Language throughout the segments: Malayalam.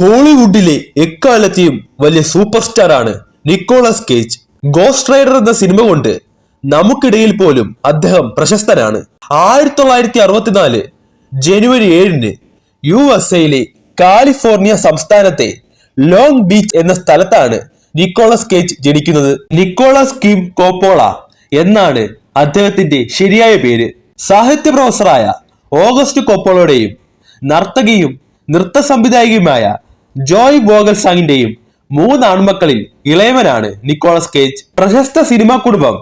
ഹോളിവുഡിലെ എക്കാലത്തെയും വലിയ സൂപ്പർ സ്റ്റാർ ആണ് നിക്കോളസ് കേജ്. ഗോസ്റ്റ് റൈഡർ എന്ന സിനിമ കൊണ്ട് നമുക്കിടയിൽ പോലും അദ്ദേഹം പ്രശസ്തനാണ്. ആയിരത്തി തൊള്ളായിരത്തി അറുപത്തിനാല് ജനുവരി ഏഴിന് യു എസ് എയിലെ കാലിഫോർണിയ സംസ്ഥാനത്തെ ലോങ് ബീച്ച് എന്ന സ്ഥലത്താണ് നിക്കോളസ് കേജ് ജനിക്കുന്നത്. നിക്കോളസ് കിം കോപ്പോള എന്നാണ് അദ്ദേഹത്തിന്റെ ശരിയായ പേര്. സാഹിത്യ പ്രൊഫസറായ ഓഗസ്റ്റ് കോപ്പോളയുടെയും നർത്തകിയും നൃത്ത സംവിധായികയുമായ ജോയ് വോഗൽ സാങ്ങിന്റെയും മൂന്ന് ആൺമക്കളിൽ ഇളയവനാണ് നിക്കോളസ് കേജ്. പ്രശസ്ത സിനിമാ കുടുംബം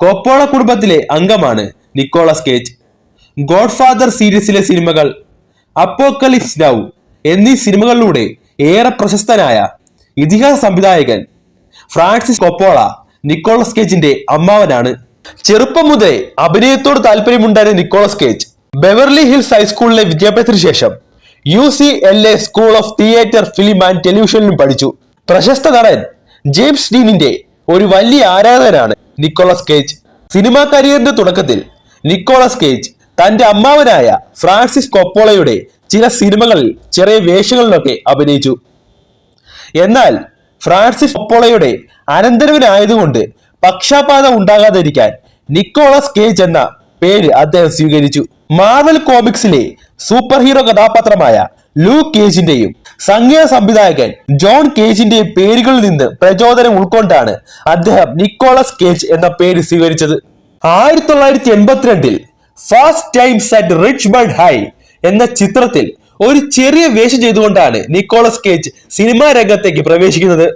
കോപ്പോള കുടുംബത്തിലെ അംഗമാണ് നിക്കോളസ് കേജ്. ഗോഡ്ഫാദർ സീരീസിലെ സിനിമകൾ അപ്പോക്കലിപ്സ് നൗ എന്നീ സിനിമകളിലൂടെ ഏറെ പ്രശസ്തനായ ഇതിഹാസ സംവിധായകൻ ഫ്രാൻസിസ് കൊപ്പോള നിക്കോളസ് കേജിന്റെ അമ്മാവനാണ്. ചെറുപ്പം മുതലേ അഭിനയത്തോട് താല്പര്യമുണ്ടായിരുന്ന നിക്കോളസ് കേജ് ബെവർലി ഹിൽസ് ഹൈസ്കൂളിലെ വിദ്യാഭ്യാസത്തിന് ശേഷം U C L A school of theatre film and ടെലിവിഷനിലും പഠിച്ചു. പ്രശസ്ത നടൻ ജെയിംസ് ഡീനിന്റെ ഒരു വലിയ ആരാധകനാണ് നിക്കോളസ് കേജ്. സിനിമാ കരിയറിന്റെ തുടക്കത്തിൽ നിക്കോളസ് കേജ് തന്റെ അമ്മാവനായ ഫ്രാൻസിസ് കൊപ്പോളയുടെ ചില സിനിമകളിൽ ചെറിയ വേഷങ്ങളിലൊക്കെ അഭിനയിച്ചു. എന്നാൽ ഫ്രാൻസിസ് കൊപ്പോളയുടെ അനന്തരവനായതുകൊണ്ട് പക്ഷാപാതം ഉണ്ടാകാതിരിക്കാൻ നിക്കോളസ് കേജ് എന്ന പേര് അദ്ദേഹം സ്വീകരിച്ചു. മാർവൽ കോമിക്സിലെ സൂപ്പർ ഹീറോ കഥാപാത്രമായ ലൂ കേജിന്റെയും സംഗീത സംവിധായകൻ ജോൺ കേജിന്റെയും പേരുകളിൽ നിന്ന് പ്രചോദനം ഉൾക്കൊണ്ടാണ് അദ്ദേഹം നിക്കോളസ് കേജ് എന്ന പേര് സ്വീകരിച്ചത്. ആയിരത്തി തൊള്ളായിരത്തി എൺപത്തിരണ്ടിൽ Fast Times at Richmond High എന്ന ചിത്രത്തിൽ ഒരു ചെറിയ വേഷം ചെയ്തുകൊണ്ടാണ് നിക്കോളസ് കേജ് സിനിമാ രംഗത്തേക്ക് പ്രവേശിക്കുന്നത്.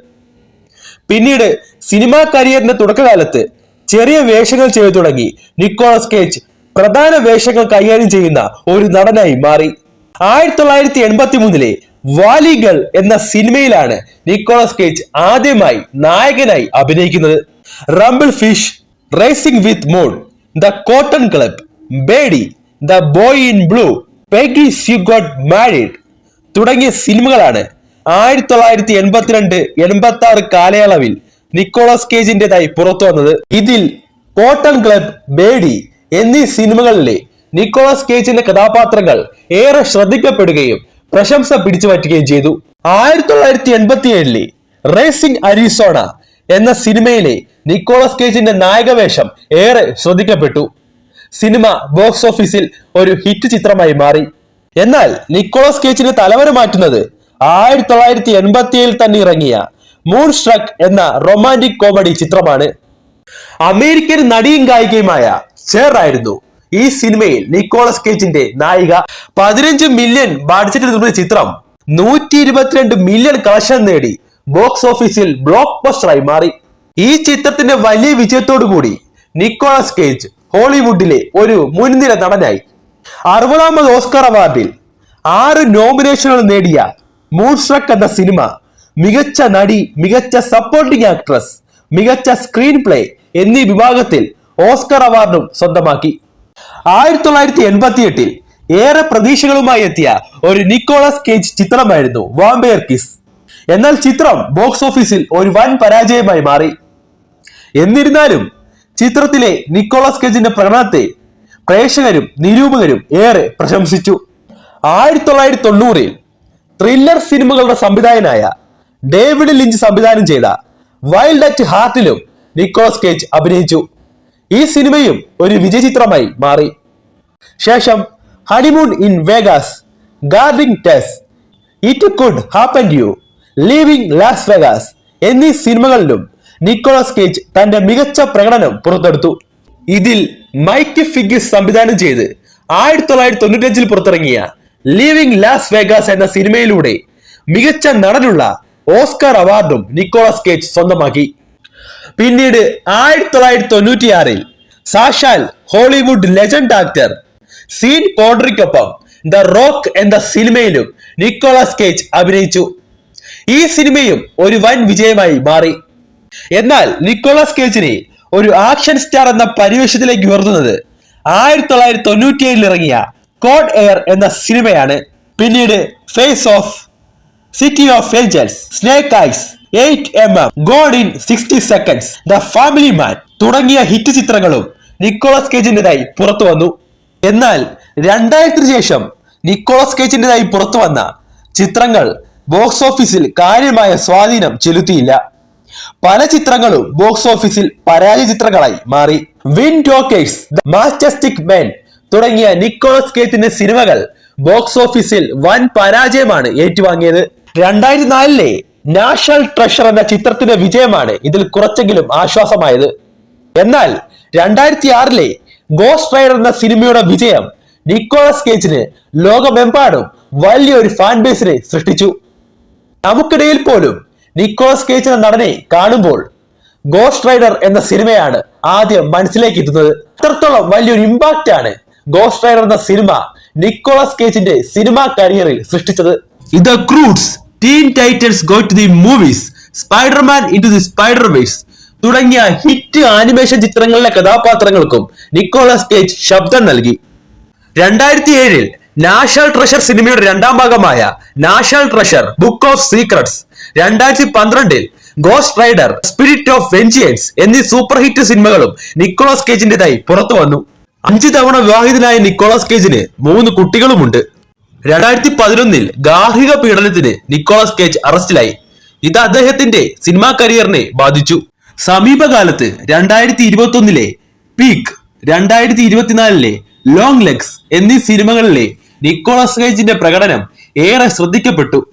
പിന്നീട് സിനിമാ കരിയറിന്റെ തുടക്കകാലത്ത് ചെറിയ വേഷങ്ങൾ ചെയ്തു തുടങ്ങി നിക്കോളസ് കേജ് പ്രധാന വേഷങ്ങൾ കൈകാര്യം ചെയ്യുന്ന ഒരു നടനായി മാറി. ആയിരത്തി തൊള്ളായിരത്തി എൺപത്തി മൂന്നിലെ വാലിഗൾ എന്ന സിനിമയിലാണ് നിക്കോളസ് കേജ് ആദ്യമായി നായകനായി അഭിനയിക്കുന്നത്. Rumble Fish Racing with Moon the Cotton Club Birdy the Boy in Blue Peggy Sue Got Married തുടങ്ങിയ സിനിമകളാണ് ആയിരത്തി തൊള്ളായിരത്തി എൺപത്തിരണ്ട് എൺപത്തി ആറ് കാലയളവിൽ നിക്കോളസ് കേജിന്റേതായി പുറത്തു വന്നത് ഇതിൽ കോട്ടൺ ക്ലബ് ബേഡി എന്നീ സിനിമകളിലെ നിക്കോളസ് കേജിന്റെ കഥാപാത്രങ്ങൾ ഏറെ ശ്രദ്ധിക്കപ്പെടുകയും പ്രശംസ പിടിച്ചുപറ്റുകയും ചെയ്തു. ആയിരത്തി തൊള്ളായിരത്തി എൺപത്തി ഏഴിലെ റേസിംഗ് അരിസോണ എന്ന സിനിമയിലെ നിക്കോളസ് കേജിന്റെ നായകവേഷം ഏറെ ശ്രദ്ധിക്കപ്പെട്ടു. സിനിമ ബോക്സ് ഓഫീസിൽ ഒരു ഹിറ്റ് ചിത്രമായി മാറി. എന്നാൽ നിക്കോളസ് കേജിന്റെ തലവര മാറ്റുന്നത് ആയിരത്തി തൊള്ളായിരത്തി എൺപത്തി ഏഴിൽ തന്നെ ഇറങ്ങിയ മൂൺ സ്ട്രക്ക് എന്ന റൊമാന്റിക് കോമഡി ചിത്രമാണ്. അമേരിക്കൻ നടിയും ഗായികയുമായ ഷെർ ഈ സിനിമയിൽ നിക്കോളസ് കേജിന്റെ നായിക പതിനഞ്ച് മില്യൺ ബഡ്ജറ്റിൽ നിർമ്മിച്ച ചിത്രം നൂറ്റി ഇരുപത്തിരണ്ട് മില്യൺ കളക്ഷൻ നേടി ബോക്സ് ഓഫീസിൽ ബ്ലോക്ക് പോസ്റ്ററായി മാറി. ഈ ചിത്രത്തിന്റെ വലിയ വിജയത്തോടു കൂടി നിക്കോളസ് കേജ് ഹോളിവുഡിലെ ഒരു മുൻനിര നടനായി. അറുപതാമത് ഓസ്കർ അവാർഡിൽ ആറ് നോമിനേഷനുകൾ നേടിയ മൂൺസ്ട്രക്ക് എന്ന സിനിമ മികച്ച നടി മികച്ച സപ്പോർട്ടിംഗ് ആക്ട്രസ് മികച്ച സ്ക്രീൻ പ്ലേ എന്നീ വിഭാഗത്തിൽ ഓസ്കർ അവാർഡും സ്വന്തമാക്കി. ആയിരത്തി തൊള്ളായിരത്തി എൺപത്തി എട്ടിൽ ഏറെ പ്രതീക്ഷകളുമായി എത്തിയ ഒരു നിക്കോളസ് കേജ് ചിത്രമായിരുന്നു വാംബെയർ കിസ്. എന്നാൽ ചിത്രം ബോക്സ് ഓഫീസിൽ ഒരു വൻ പരാജയമായി മാറി. എന്നിരുന്നാലും ചിത്രത്തിലെ നിക്കോളസ് കേജിന്റെ പ്രകടനത്തെ പ്രേക്ഷകരും നിരൂപകരും ഏറെ പ്രശംസിച്ചു. ആയിരത്തി തൊള്ളായിരത്തി തൊണ്ണൂറിൽ ത്രില്ലർ സിനിമകളുടെ സംവിധായകനായ ഡേവിഡ് ലിഞ്ച് സംവിധാനം ചെയ്ത വൈൽഡ് അറ്റ് ഹാർട്ടിലും നിക്കോളസ് കേജ് അഭിനയിച്ചു. ഈ സിനിമയും ഒരു വിജയ ചിത്രമായി മാറി. ശേഷം honeymoon in Vegas Guarding Tess It Could Happen You Leaving Las Vegas എന്നീ സിനിമകളിലും നിക്കോളസ് കേജ് തന്റെ മികച്ച പ്രകടനം പുറത്തെടുത്തു. ഇതിൽ മൈക്ക് ഫിഗിസ് സംവിധാനം ചെയ്ത് ആയിരത്തി തൊള്ളായിരത്തി തൊണ്ണൂറ്റഞ്ചിൽ പുറത്തിറങ്ങിയ ലീവിംഗ് ലാസ് വേഗാസ് എന്ന സിനിമയിലൂടെ മികച്ച നടനുള്ള ഓസ്കാർ അവാർഡും നിക്കോളസ് കേജ് സ്വന്തമാക്കി. പിന്നീട് ആയിരത്തി തൊള്ളായിരത്തി തൊണ്ണൂറ്റിയാറിൽ സാഷാൽ ഹോളിവുഡ് ലെജൻഡ് ആക്ടർ സീൻ കോഡ്രിക്കൊപ്പം ദ റോക്ക് എന്ന സിനിമയിലും നിക്കോളാസ് കേജ് അഭിനയിച്ചു. ഈ സിനിമയും ഒരു വൻ വിജയമായി മാറി. എന്നാൽ നിക്കോളാസ് കേജിനെ ഒരു ആക്ഷൻ സ്റ്റാർ എന്ന പരിവേഷത്തിലേക്ക് ഉയർത്തുന്നത് ആയിരത്തി തൊള്ളായിരത്തി തൊണ്ണൂറ്റിയേഴിൽ ഇറങ്ങിയ കോഡ് എയർ എന്ന സിനിമയാണ്. പിന്നീട് Face Off City of Angels Snake Eyes Eight M M God in Sixty Seconds. The Family Man. തുടങ്ങിയ ഹിറ്റ് ചിത്രങ്ങളും നിക്കോളസ് കേജിന്റെതായി പുറത്തു വന്നു. എന്നാൽ രണ്ടായിരത്തിന് ശേഷം നിക്കോളസ് കേജിന്റെതായി പുറത്തു വന്ന ചിത്രങ്ങൾ ബോക്സ് ഓഫീസിൽ കാര്യമായ സ്വാധീനം ചെലുത്തിയില്ല. പല ചിത്രങ്ങളും ബോക്സ് ഓഫീസിൽ പരാജയ ചിത്രങ്ങളായി മാറി. വിൻ ടോക്കേഴ്സ് ദ മാസ്റ്റസ്റ്റിക് മെൻ തുടങ്ങിയ നിക്കോളസ് കേറ്റിന്റെ സിനിമകൾ ബോക്സ് ഓഫീസിൽ വൻ പരാജയമാണ് ഏറ്റുവാങ്ങിയത്. രണ്ടായിരത്തി നാലിലെ നാഷണൽ ട്രഷർ എന്ന ചിത്രത്തിന്റെ വിജയമാണ് ഇതിൽ കുറച്ചെങ്കിലും ആശ്വാസമായത്. എന്നാൽ രണ്ടായിരത്തി ആറിലെ ഗോസ്റ്റ് റൈഡർ എന്ന സിനിമയുടെ വിജയം നിക്കോളസ് കേജിന് ലോകമെമ്പാടും വലിയൊരു ഫാൻ ബേസിനെ സൃഷ്ടിച്ചു. നമുക്കിടയിൽ പോലും നിക്കോളസ് കേജ് എന്ന നടനെ കാണുമ്പോൾ ഗോസ്റ്റ് റൈഡർ എന്ന സിനിമയാണ് ആദ്യം മനസ്സിലേക്ക് എത്തുന്നത് അത്രത്തോളം വലിയൊരു ഇമ്പാക്റ്റ് ആണ് ഗോസ്റ്റ് റൈഡർ എന്ന സിനിമ നിക്കോളസ് കേജിന്റെ സിനിമാ കരിയറിൽ സൃഷ്ടിച്ചത്. ഇത് Croods Teen Titans Go to the Movies Spiderman Into the Spider Verse തുടങ്ങിയ ഹിറ്റ് ആനിമേഷൻ ചിത്രങ്ങളിലെ കഥാപാത്രങ്ങൾക്കും നിക്കോളസ് കേജ് ശബ്ദം നൽകി. രണ്ടായിരത്തി ഏഴിൽ നാഷണൽ ട്രഷർ സിനിമയുടെ രണ്ടാം ഭാഗമായ National Treasure Book of Secrets രണ്ടായിരത്തി പന്ത്രണ്ടിൽ Ghost Rider Spirit of Vengeance എന്നീ സൂപ്പർ ഹിറ്റ് സിനിമകളും നിക്കോളസ് കേജിന്റേതായി പുറത്തു വന്നു അഞ്ചു തവണ വിവാഹിതനായ നിക്കോളസ് കേജിന് മൂന്ന് കുട്ടികളുമുണ്ട്. രണ്ടായിരത്തി പതിനൊന്നിൽ ഗാർഹിക പീഡനത്തിന് നിക്കോളസ് കേജ് അറസ്റ്റിലായി. ഇത് അദ്ദേഹത്തിന്റെ സിനിമാ കരിയറിനെ ബാധിച്ചു. സമീപകാലത്ത് രണ്ടായിരത്തി ഇരുപത്തി ഒന്നിലെ പീക്ക് രണ്ടായിരത്തി ഇരുപത്തിനാലിലെ ലോങ് ലെഗ്സ് എന്നീ സിനിമകളിലെ നിക്കോളസ് കേജിന്റെ പ്രകടനം ഏറെ ശ്രദ്ധിക്കപ്പെട്ടു.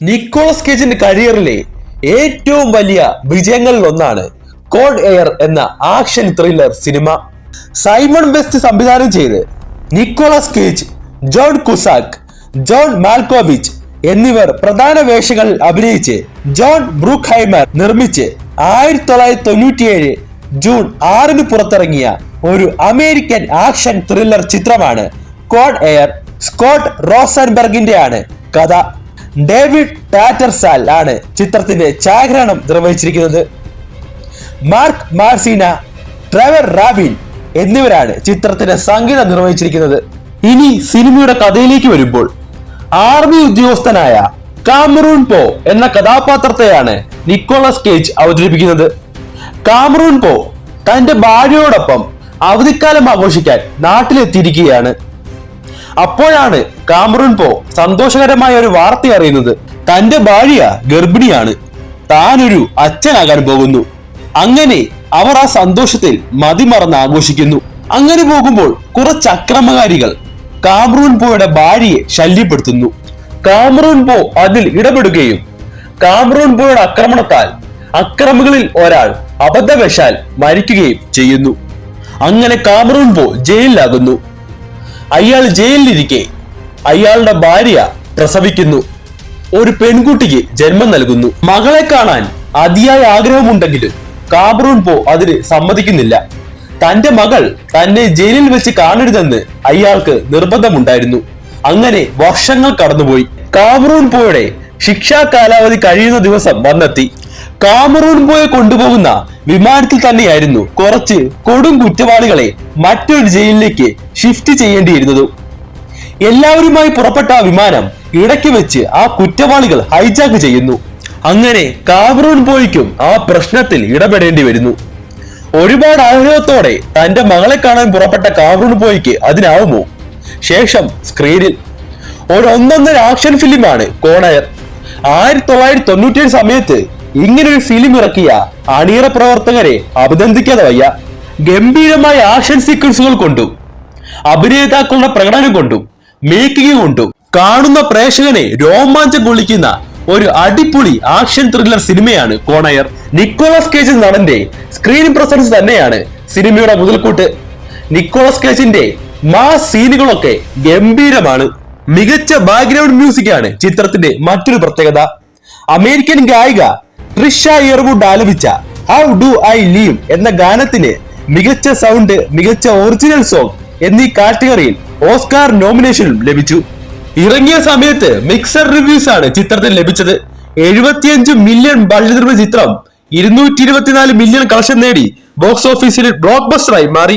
നിക്കോളസ് കേജിന്റെ കരിയറിലെ ഏറ്റവും വലിയ വിജയങ്ങളിൽ ഒന്നാണ് കോഡ് എയർ എന്ന action thriller cinema Simon West സംവിധാനം ചെയ്ത് Nicolas Cage John Cusack John Malkovich എന്നിവർ പ്രധാന വേഷങ്ങളിൽ അഭിനയിച്ച് ജോൺ ബ്രൂഖൈമർ നിർമ്മിച്ച് ആയിരത്തി തൊള്ളായിരത്തി തൊണ്ണൂറ്റിയേഴ് ജൂൺ ആറിന് പുറത്തിറങ്ങിയ ഒരു അമേരിക്കൻ ആക്ഷൻ ത്രില്ലർ ചിത്രമാണ് കോഡ് എയർ സ്കോട്ട് റോസൻബർഗിന്റെയാണ് കഥ. ഡേവിഡ് ടാറ്റർസാൽ ആണ് ചിത്രത്തിന്റെ ഛായാഗ്രഹണം നിർവഹിച്ചിരിക്കുന്നത്. മാർക്ക് മാർസീന ട്രെവർ റാബിൻ എന്നിവരാണ് ചിത്രത്തിന്റെ സംഗീതം നിർവഹിച്ചിരിക്കുന്നത്. ഇനി സിനിമയുടെ കഥയിലേക്ക് വരുമ്പോൾ ആർമി ഉദ്യോഗസ്ഥനായ കാമറൂൺ പോ എന്ന കഥാപാത്രത്തെയാണ് നിക്കോളസ് കേജ് അവതരിപ്പിക്കുന്നത്. കാമറൂൺ പോ തന്റെ ഭാര്യയോടൊപ്പം അവധിക്കാലം ആഘോഷിക്കാൻ നാട്ടിലെത്തിയിരിക്കുകയാണ്. അപ്പോഴാണ് കാമറൂൺ പോ സന്തോഷകരമായ ഒരു വാർത്ത അറിയുന്നത്. തന്റെ ഭാര്യ ഗർഭിണിയാണ്. താനൊരു അച്ഛനാകാൻ പോകുന്നു. അങ്ങനെ അവർ ആ സന്തോഷത്തിൽ മതിമറന്ന് ആഘോഷിക്കുന്നു. അങ്ങനെ പോകുമ്പോൾ കുറച്ച് അക്രമകാരികൾ കാമറൂൺ പോയുടെ ഭാര്യയെ ശല്യപ്പെടുത്തുന്നു. കാമറൂൺ പോ അതിൽ ഇടപെടുകയും കാമറൂൺ പോയുടെ ആക്രമണത്താൽ അക്രമികളിൽ ഒരാൾ അബദ്ധവശാൽ മരിക്കുകയും ചെയ്യുന്നു. അങ്ങനെ കാമറൂൺ പോ ജയിലിലാകുന്നു. അയാൾ ജയിലിലിരിക്കെ അയാളുടെ ഭാര്യ പ്രസവിക്കുന്നു. ഒരു പെൺകുട്ടിക്ക് ജന്മം നൽകുന്നു. മകളെ കാണാൻ അതിയായ ആഗ്രഹമുണ്ടെങ്കിലും കാബ്രൂൺ പോ അതിന് സമ്മതിക്കുന്നില്ല. തന്റെ മകൾ തന്നെ ജയിലിൽ വെച്ച് കാണരുതെന്ന് അയാൾക്ക് നിർബന്ധമുണ്ടായിരുന്നു. അങ്ങനെ വർഷങ്ങൾ കടന്നുപോയി. കാബ്രൂൺ പോയുടെ ശിക്ഷാ കാലാവധി കഴിയുന്ന ദിവസം വന്നെത്തി. കാമറൂൺ പോയെ കൊണ്ടുപോകുന്ന വിമാനത്തിൽ തന്നെയായിരുന്നു കുറച്ച് കൊടും കുറ്റവാളികളെ മറ്റൊരു ജയിലിലേക്ക് ഷിഫ്റ്റ് ചെയ്യേണ്ടിയിരുന്നത്. എല്ലാവരുമായി പുറപ്പെട്ട ആ വിമാനം ഇടയ്ക്ക് വെച്ച് ആ കുറ്റവാളികൾ ഹൈജാക്ക് ചെയ്യുന്നു. അങ്ങനെ കാമറൂൺ പോയിക്കും ആ പ്രശ്നത്തിൽ ഇടപെടേണ്ടി വരുന്നു. ഒരുപാട് ആഗ്രഹത്തോടെ തന്റെ മകളെ കാണാൻ പുറപ്പെട്ട കാമറൂൺ പോയിക്ക് അതിനാവുമോ? ശേഷം സ്ക്രീനിൽ ഒരു ഒന്നൊന്നര ആക്ഷൻ ഫിലിമാണ് കോണയർ. ആയിരത്തി തൊള്ളായിരത്തി തൊണ്ണൂറ്റിയേഴ് സമയത്ത് ഇങ്ങനൊരു ഫിലിം ഇറക്കിയ അണിയറ പ്രവർത്തകരെ അഭിനന്ദിക്കാതെ വയ്യ. ഗംഭീരമായ ആക്ഷൻ സീക്വൻസുകൾ കൊണ്ടും അഭിനേതാക്കളുടെ പ്രകടനം കൊണ്ടും മേക്കിംഗ് കൊണ്ടും കാണുന്ന പ്രേക്ഷകനെ രോമാഞ്ചം കൊള്ളിക്കുന്ന ഒരു അടിപൊളി ആക്ഷൻ ത്രില്ലർ സിനിമയാണ് കോണയർ. നിക്കോളസ് കേജ് നടന്റെ സ്ക്രീൻ പ്രസൻസ് തന്നെയാണ് സിനിമയുടെ മുതൽക്കൂട്ട്. നിക്കോളസ് കേജിന്റെ മാ സീനുകളൊക്കെ ഗംഭീരമാണ്. മികച്ച ബാക്ക്ഗ്രൗണ്ട് മ്യൂസിക് ആണ് ചിത്രത്തിന്റെ മറ്റൊരു പ്രത്യേകത. അമേരിക്കൻ ഗായിക ട്രിഷ ഇയർവുഡ് ആലപിച്ച ഹൗ ഡു ഐ ലീവ് എന്ന ഗാനത്തിന് മികച്ച സൗണ്ട് മികച്ച ഒറിജിനൽ സോങ് എന്നീ കാറ്റഗറിയിൽ ഓസ്കാർ നോമിനേഷനും ലഭിച്ചു. ഇറങ്ങിയ സമയത്ത് മിക്സർ റിവ്യൂസ് ആണ് ചിത്രത്തിന് ലഭിച്ചത്. എഴുപത്തിയഞ്ച് മില്യൺ ബഡ്ജറ്റ് ചിത്രം ഇരുന്നൂറ്റി ഇരുപത്തിനാല് മില്യൺ കളക്ഷൻ നേടി ബോക്സ് ഓഫീസിൽ ബ്ലോക്ക് ബസ്റ്ററായി മാറി.